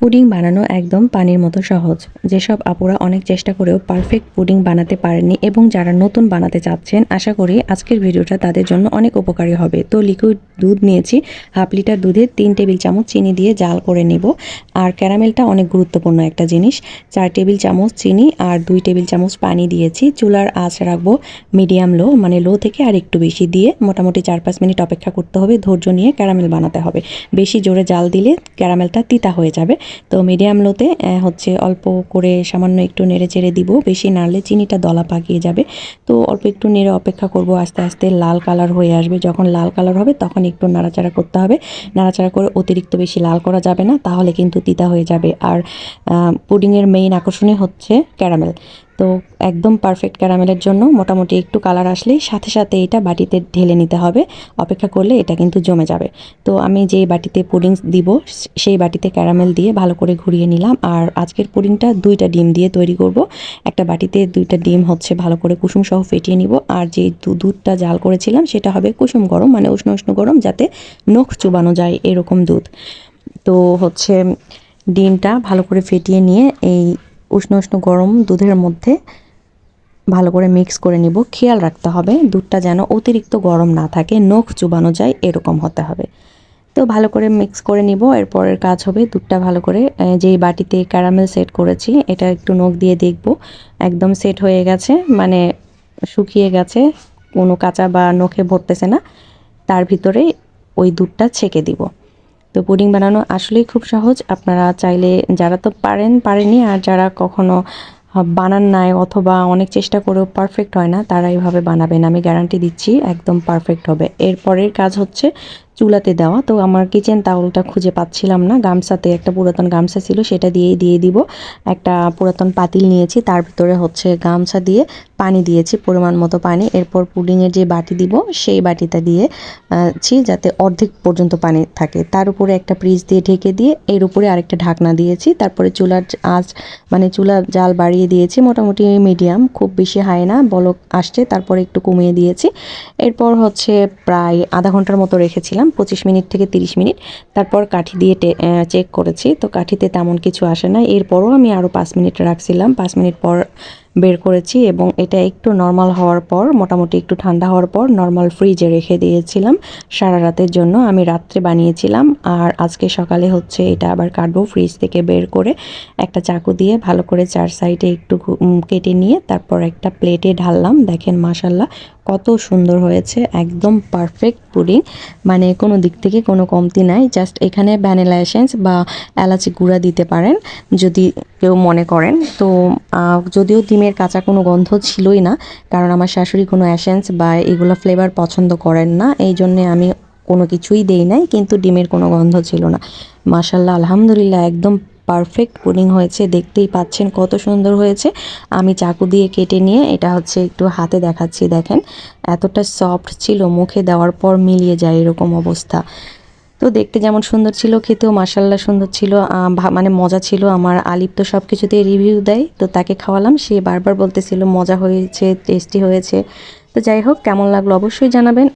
Pudding বানানো একদম পানির মতো সহজ। যেসব আপুরা অনেক চেষ্টা করেও পারফেক্ট পুডিং বানাতে পারেননি এবং যারা নতুন বানাতে চাচ্ছেন, আশা করি আজকের ভিডিওটা তাদের জন্য অনেক উপকারী হবে। তো লিকুইড দুধ নিয়েছি, হাফ লিটার দুধে তিন টেবিল চামচ চিনি দিয়ে জাল করে নেব। আর ক্যারামেলটা অনেক গুরুত্বপূর্ণ একটা জিনিস। চার টেবিল চামচ চিনি আর দুই টেবিল চামচ পানি দিয়েছি। চুলার আঁচ রাখব মিডিয়াম লো মানে লো থেকে আর একটু বেশি দিয়ে মোটামুটি চার পাঁচ মিনিট অপেক্ষা করতে হবে। ধৈর্য নিয়ে ক্যারামেল বানাতে হবে। বেশি জোরে জাল দিলে ক্যারামেলটা তিতা হয়ে যাবে। তো মিডিয়াম লোতে হচ্ছে অল্প করে সামান্য একটু নেড়ে চেড়ে দিব। বেশি নাড়লে চিনিটা দলা পাকিয়ে যাবে। তো অল্প একটু নেড়ে অপেক্ষা করব, আস্তে আস্তে লাল কালার হয়ে আসবে। যখন লাল কালার হবে, তখন একটু নাড়াচাড়া করতে হবে। নাড়াচাড়া করে অতিরিক্ত বেশি লাল করা যাবে না, তাহলে কিন্তু তিতা হয়ে যাবে। আর পুডিংয়ের মেইন আকর্ষণই হচ্ছে ক্যারামেল তো একদম পারফেক্ট ক্যারামেলের জন্য। মোটামুটি একটু কালার আসলেই সাথে সাথে এটা বাটিতে ঢেলে নিতে হবে। অপেক্ষা করলে এটা কিন্তু জমে যাবে। তো আমি যে বাটিতে পুডিং দিব সেই বাটিতে ক্যারামেল দিয়ে ভালো করে ঘুরিয়ে নিলাম। আর আজকের পুডিংটা দুইটা ডিম দিয়ে তৈরি করব। একটা বাটিতে দুইটা ডিম হচ্ছে ভালো করে কুসুম সহ ফেটিয়ে নিব। আর যে দুধটা জাল করেছিলাম, সেটা হবে কুসুম গরম মানে উষ্ণ উষ্ণ গরম, যাতে নখ চুবানো যায় এরকম দুধ। তো হচ্ছে ডিমটা ভালো করে ফেটিয়ে নিয়ে এই উষ্ণ উষ্ণ গরম দুধের মধ্যে ভালো করে মিক্স করে নিব। খেয়াল রাখতে হবে, দুধটা যেন অতিরিক্ত গরম না থাকে, নখ চুবানো যায়, এরকম হতে হবে। তো ভালো করে মিক্স করে নিব এরপরের কাজ হবে দুধটা ভালো করে যেই বাটিতে ক্যারামেল সেট করেছি, এটা একটু নখ দিয়ে দেখব। একদম সেট হয়ে গেছে মানে শুকিয়ে গেছে, কোনো কাঁচা বা নখে ভরতেছে না, তার ভিতরে ওই দুধটা ছেঁকে দিব। তো পুডিং বানানো আসলেই খুব সহজ। আপনারা চাইলে যারা তো পারেন পারেনি আর যারা কখনো বানান নাই অথবা অনেক চেষ্টা করেও পারফেক্ট হয় না, তারা এইভাবে বানাবেন। আমি গ্যারান্টি দিচ্ছি, একদম পারফেক্ট হবে। এরপরের কাজ হচ্ছে চুলাতে দেওয়া। তো আমার কিচেন তাওলটা খুঁজে পাচ্ছিলাম না। গামছাতে একটা পুরাতন গামছা ছিল, সেটা দিয়েই দিয়ে দিব। একটা পুরাতন পাতিল নিয়েছি, তার ভিতরে হচ্ছে গামছা দিয়ে পানি দিয়েছি, পরিমাণ মতো পানি। এরপর পুডিংয়ের যে বাটি দিব, সেই বাটিটা দিয়েছি যাতে অর্ধেক পর্যন্ত পানি থাকে। তার উপরে একটা ফ্রিজ দিয়ে ঢেকে দিয়ে, এর উপরে আরেকটা ঢাকনা দিয়েছি। তারপরে চুলার আঁচ মানে চুলা জাল বাড়িয়ে দিয়েছি। মোটামুটি মিডিয়াম খুব বেশি হাই না, বলক আসছে। তারপরে একটু কমিয়ে দিয়েছি। এরপর হচ্ছে প্রায় আধা ঘণ্টার মতো রেখেছিলাম। পঁচিশ মিনিট থেকে তিরিশ মিনিট। তারপর কাঠি দিয়ে চেক করেছি। তো কাঠিতে তেমন কিছু আসে না। এরপরও আমি আরও পাঁচ মিনিট রাখছিলাম। পাঁচ মিনিট পর বের করেছি এবং এটা একটু নর্মাল হওয়ার পর, মোটামুটি একটু ঠান্ডা হওয়ার পর নর্মাল ফ্রিজে রেখে দিয়েছিলাম। সারা রাতের জন্য আমি রাত্রে বানিয়েছিলাম। আর আজকে সকালে হচ্ছে এটা আবার কাটবো ফ্রিজ থেকে বের করে। একটা চাকু দিয়ে ভালো করে চার সাইডে একটু কেটে নিয়ে তারপর একটা প্লেটে ঢাললাম। দেখেন মাসাল্লাহ কত সুন্দর হয়েছে। একদম পারফেক্ট পুডিং। মানে কোনো দিক থেকে কোনো কমতি নাই। জাস্ট এখানে ভ্যানিলা এসেন্স বা এলাচি গুঁড়া দিতে পারেন, যদি কেউ মনে করেন। তো যদিও ডিমের কাঁচা কোনো গন্ধ ছিলই না, কারণ আমার শাশুড়ি কোনো অ্যাসেন্স বা এগুলো ফ্লেভার পছন্দ করেন না, এই জন্যে আমি কোনো কিছুই দেই নাই, কিন্তু ডিমের কোনো গন্ধ ছিল না। মাসাল্লাহ আলহামদুলিল্লাহ, একদম পারফেক্ট পুডিং হয়েছে, দেখতেই পাচ্ছেন কত সুন্দর হয়েছে। আমি চাকু দিয়ে কেটে নিয়ে এটা হচ্ছে একটু হাতে দেখাচ্ছি, দেখেন। এতটা সফট ছিল, মুখে দেওয়ার পর মিলিয়ে যায় এরকম অবস্থা। তো দেখতে যেমন সুন্দর ছিল, খেতেও মাসাল্লা সুন্দর ছিল মানে মজা ছিল। আমার আলিপ তো সব কিছুতে রিভিউ দেয়, তো তাকে খাওয়ালাম। সে বারবার বলতেছিল, মজা হয়েছে টেস্টি হয়েছে। তো যাই হোক, কেমন লাগল অবশ্যই জানাবেন।